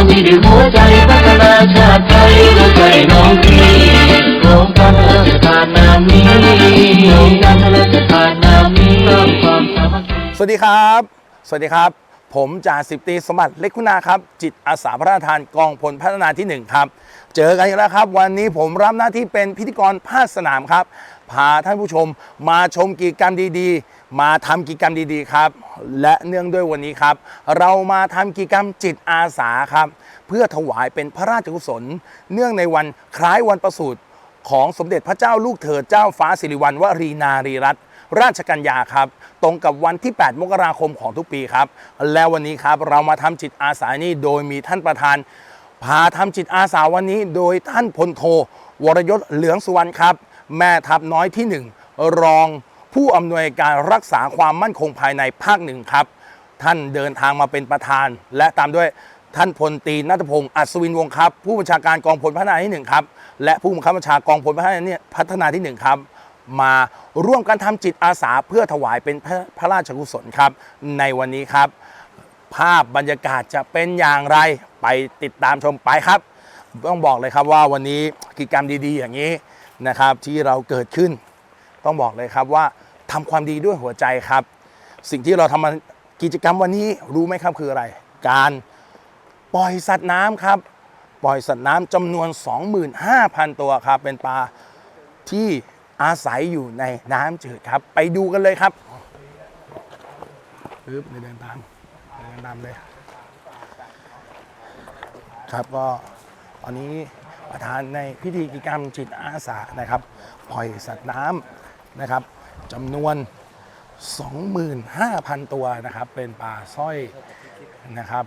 จะมีด้วยหัวใจพัฒนาชาติไทยด้วยใจน้องพี่โครงการพระราชทานนามนี้โครงการพระราชทานนามนี้สร้างความสามัคคีสวัสดีครับ สวัสดีครับ ผมจ่าสิบตรีสมบัติเล็กคุณาครับ จิตอาสาพระราชทานกองพลพัฒนาที่ 1 ครับ เจอกันอีกแล้วครับ วันนี้ผมรับหน้าที่เป็นพิธีกรภาคสนามครับ พาท่านผู้ชม มาชมกิจกรรมดีๆ มาทำกิจกรรมดีๆครับ และเนื่องด้วยวันนี้ครับ เรามาทำกิจกรรมจิตอาสาครับ เพื่อถวายเป็นพระราชกุศล เนื่องในวันคล้ายวันประสูติของสมเด็จพระเจ้าลูกเธอเจ้าฟ้าสิริวัณวรีนารีรัตนราชกัญญาครับ ตรงกับวันที่ 8 มกราคมของทุกปีครับ และวันนี้ครับเรามาทำจิตอาสานี้โดยมีท่านประธาน พาทำจิตอาสาวันนี้ โดยท่านพลโทวรยศเหลืองสุวรรณครับ แม่ทัพน้อยที่หนึ่งรองผู้อำนวยการรักษาความมั่นคงภายในภาคหนึ่งครับ ท่านเดินทางมาเป็นประธาน และตามด้วยท่านพลตีนัทพงศ์อัศวินวงศ์ครับ ผู้บัญชาการกองพลพัฒนาที่หนึ่งครับและผู้บังคับบัญชากองพลพัฒนาเนี่ยพัฒนาที่หนึ่งครับมาร่วมกันทำจิตอาสาเพื่อถวายเป็นพระพระราชกุศลครับ ในวันนี้ครับ ภาพบรรยากาศจะเป็นอย่างไรไปติดตามชมไปครับ ต้องบอกเลยครับว่าวันนี้กิจกรรมดีๆ อย่างนี้ นะครับที่เราเกิดขึ้น ต้องบอกเลยครับว่าทำความดีด้วยหัวใจครับ สิ่งที่เราทำมากิจกรรมวันนี้รู้ไหมครับคืออะไร การปล่อยสัตว์น้ำครับ ปล่อยสัตว์น้ำจำนวน 25,000 ตัวครับ เป็นปลาที่อาศัยอยู่ในน้ำจืดครับ ไปดูกันเลยครับปึ๊บเดินตามเดินตามเลย ครับก็ตอนนี้ ประธานในพิธีกิจกรรมจิตอาสานะครับปล่อยสัตว์น้ำนะครับจำนวน 25,000 ตัวนะครับ เป็นปลาสร้อยนะครับ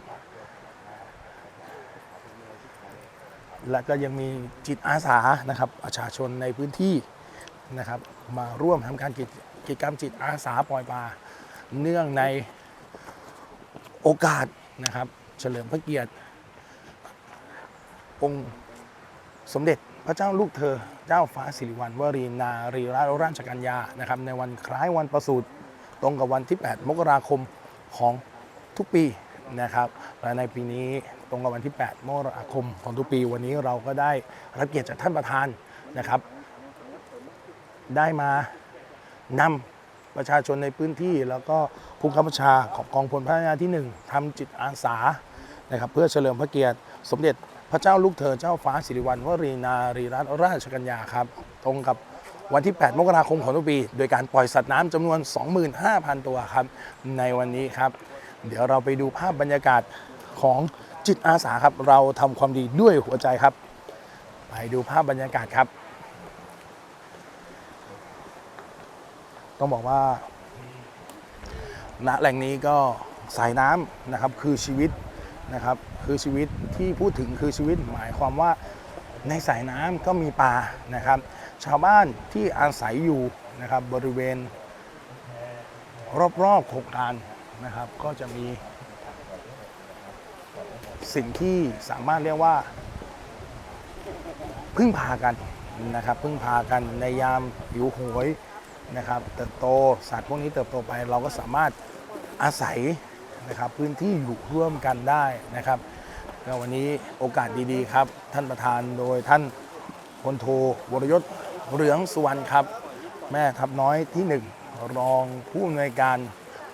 และก็ยังมีจิตอาสานะครับประชาชนในพื้นที่นะครับ มาร่วมทำการกิจกิจกรรมจิตอาสาปล่อยปลาเนื่องในโอกาสนะครับ เฉลิมพระเกียรติองค์ สมเด็จพระเจ้าลูกเธอ เจ้าฟ้าสิริวัณวรีนารีราชราชกัญญานะครับในวันคล้ายวันประสูติตรงกับวันที่ 8 มกราคมของทุกปีนะครับและในปีนี้ตรงกับวันที่ 8 มกราคมของทุกปี วันนี้เราก็ได้รับเกียรติจากท่านประธานนะครับ ได้มานำประชาชนในพื้นที่ แล้วก็ผู้ขับบัญชาของกองพลพัฒนาที่ 1ทำจิตอาสานะครับเพื่อเฉลิมพระเกียรติสมเด็จ พระเจ้าลูกเธอเจ้าฟ้าสิริวัณวรีนารีรัตนราชกัญญาครับ ตรงกับวันที่ 8 มกราคมของทุกปี โดยการปล่อยสัตว์น้ำจำนวน 25,000 ตัวครับ ในวันนี้ครับ เดี๋ยวเราไปดูภาพบรรยากาศของจิตอาสาครับ เราทำความดีด้วยหัวใจครับ ไปดูภาพบรรยากาศครับ ต้องบอกว่าณแหล่งนี้ก็สายน้ำนะครับคือชีวิต นะครับคือชีวิตที่พูดถึงคือชีวิตหมายความว่าในสายน้ำก็มีปลานะครับ ชาวบ้านที่อาศัยอยู่นะครับบริเวณ รอบๆโครงการนะครับ ก็จะมี สิ่งที่สามารถเรียกว่า พึ่งพากันนะครับ พึ่งพากันในยามหิวโหยนะครับเติบโตสัตว์พวกนี้เติบโตไปเราก็สามารถอาศัย นะครับพื้นที่อยู่ร่วมกันได้นะครับก็วันนี้โอกาสดีๆครับ ท่านประธานโดยท่านพลโทวรยศเหลืองสุวรรณครับ แม่ทัพน้อยที่หนึ่งรองผู้อำนวยการ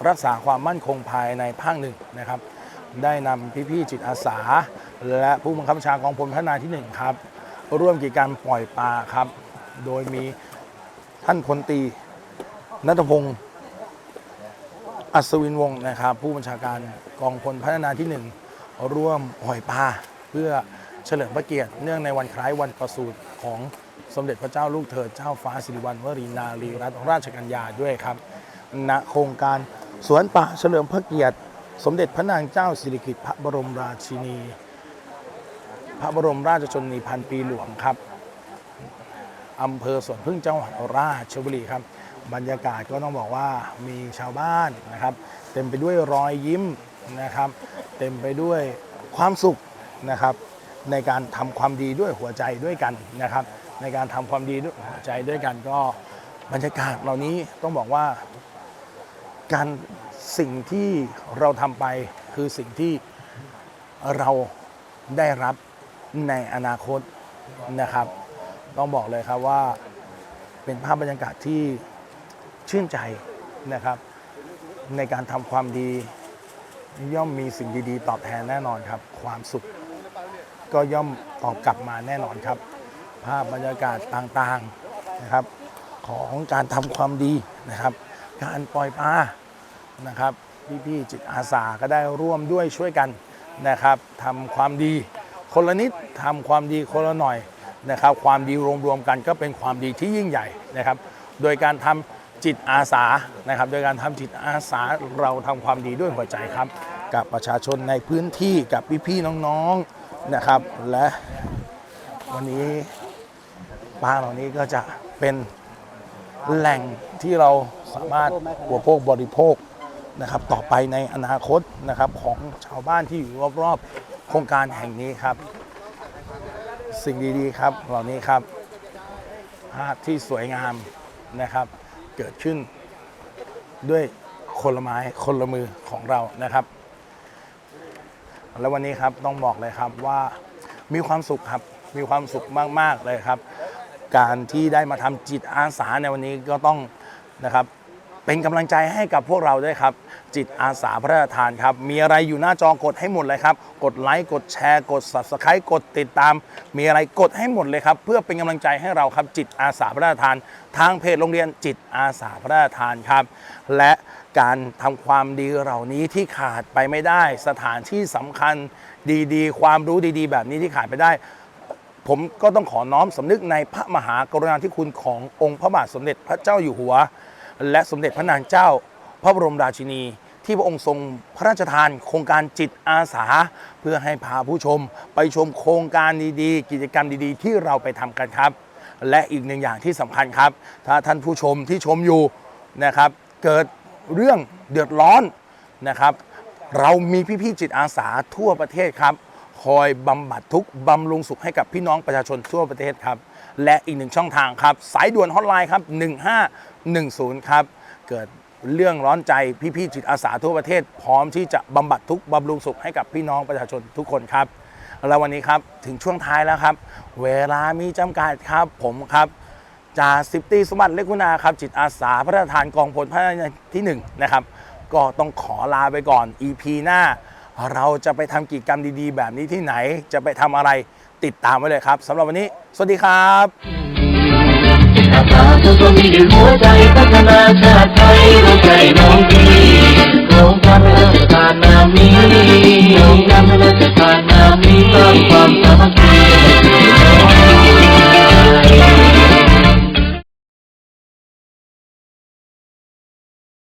รักษาความมั่นคงภายในภาคหนึ่งนะครับ ได้นำพี่ๆจิตอาสา และผู้บังคับบัญชากองพลพัฒนาที่หนึ่งครับ ร่วมกิจกรรมปล่อยปลาครับ โดยมีท่านพลตีนัทพงศ์ อัศวินวงศ์นะครับ ผู้บัญชาการกองพลพัฒนาที่หนึ่งร่วมปล่อยปลาเพื่อเฉลิมพระเกียรติเนื่องในวันคล้ายวันประสูติของสมเด็จพระเจ้าลูกเธอเจ้าฟ้าสิริวัณวรีนารีรัตนราชกัญญาด้วยครับ ณโครงการสวนป่าเฉลิมพระเกียรติ สมเด็จพระนางเจ้าสิริกิติ์พระบรมราชินี พระบรมราชชนนีพันปีหลวงครับอำเภอสวนพึ่งจังหวัดราชบุรีครับ บรรยากาศก็ต้องบอกว่ามีชาวบ้านนะครับ เต็มไปด้วยรอยยิ้มนะครับ เต็มไปด้วยความสุขนะครับ ในการทำความดีด้วยหัวใจด้วยกันนะครับ ในการทำความดีด้วยหัวใจด้วยกันก็บรรยากาศเหล่านี้ต้องบอกว่า การสิ่งที่เราทำไปคือสิ่งที่เราได้รับในอนาคตนะครับ ต้องบอกเลยครับว่าเป็นภาพบรรยากาศที่ ชื่นใจนะครับ ในการทำความดีย่อมมีสิ่งดีๆ ตอบแทนแน่นอนครับ ความสุขก็ย่อมตอบกลับมาแน่นอนครับ ภาพบรรยากาศต่างๆนะครับ ของการทำความดีนะครับ การปล่อยปลานะครับพี่ๆจิตอาสาก็ได้ร่วมด้วยช่วยกันนะครับทำความดี คนละนิดทำความดีคนละหน่อยนะครับ ความดีรวมๆกันก็เป็นความดีที่ยิ่งใหญ่นะครับ โดยการทำ จิตอาสานะครับโดยการทำจิตอาสาเราทำความดีด้วยหัวใจครับ กับประชาชนในพื้นที่กับพี่ๆน้องๆนะครับ และวันนี้ปลาเหล่านี้ก็จะเป็นแหล่งที่เราสามารถบริโภคบริโภคนะครับ ต่อไปในอนาคตนะครับของชาวบ้านที่อยู่รอบๆโครงการแห่งนี้ครับ สิ่งดีๆครับเหล่านี้ครับภาพที่สวยงามนะครับ เกิดขึ้น ด้วยคนละไม้คนละมือของเรานะครับ แล้ววันนี้ครับต้องบอกเลยครับว่ามีความสุขครับมีความสุขมาก ๆ เลยครับ การที่ได้มาทำจิตอาสาในวันนี้ก็ต้องนะครับ เป็นกำลังใจให้กับพวกเราด้วยครับ จิตอาสาพระราชทานครับ มีอะไรอยู่หน้าจอกดให้หมดเลยครับ กดไลค์กดแชร์ กด subscribe กดติดตาม มีอะไรกดให้หมดเลยครับ เพื่อเป็นกำลังใจให้เราครับ จิตอาสาพระราชทาน ทางเพจโรงเรียนจิตอาสาพระราชทานครับ และการทำความดีเหล่านี้ที่ขาดไปไม่ได้ สถานที่สำคัญดีๆ ความรู้ดีๆ แบบนี้ที่ขาดไปได้ผมก็ต้องขอน้อมสำนึกในพระมหากรุณาธิคุณขององค์พระบาทสมเด็จพระเจ้าอยู่หัว และสมเด็จพระนางเจ้า พระบรมราชินี ที่พระองค์ทรงพระราชทานโครงการจิตอาสา เพื่อให้พาผู้ชม ไปชมโครงการดีๆ กิจกรรมดีๆ ที่เราไปทำกันครับ และอีกหนึ่งอย่างที่สำคัญครับ ถ้าท่านผู้ชมที่ชมอยู่นะครับ เกิดเรื่องเดือดร้อนนะครับ เรามีพี่ๆจิตอาสาทั่วประเทศครับคอยบำบัดทุกข์บำรุงสุขให้กับพี่น้องประชาชนทั่วประเทศครับ และอีกหนึ่งช่องทางครับ สายด่วนฮอตไลน์ครับ 10 ครับ เกิดเรื่องร้อนใจพี่ๆจิตอาสาทั่วประเทศ พร้อมที่จะบำบัดทุกบำรุงสุขให้กับพี่น้องประชาชนทุกคนครับแล้ววันนี้ครับถึงช่วงท้ายแล้วครับ เวลามีจำกัดครับผมครับจ่าสิบตีสมบัติเล็กคุณาครับ จิตอาสาพระราชทานกองพลพระทานที่1นะครับ ก็ต้องขอลาไปก่อน EP หน้า เราจะไปทำกิจกรรมดีๆ แบบนี้ที่ไหนจะไปทำอะไรติดตามไว้เลยครับสำหรับวันนี้ สวัสดีครับ จิตอาสาทุกคนมีด้วยหั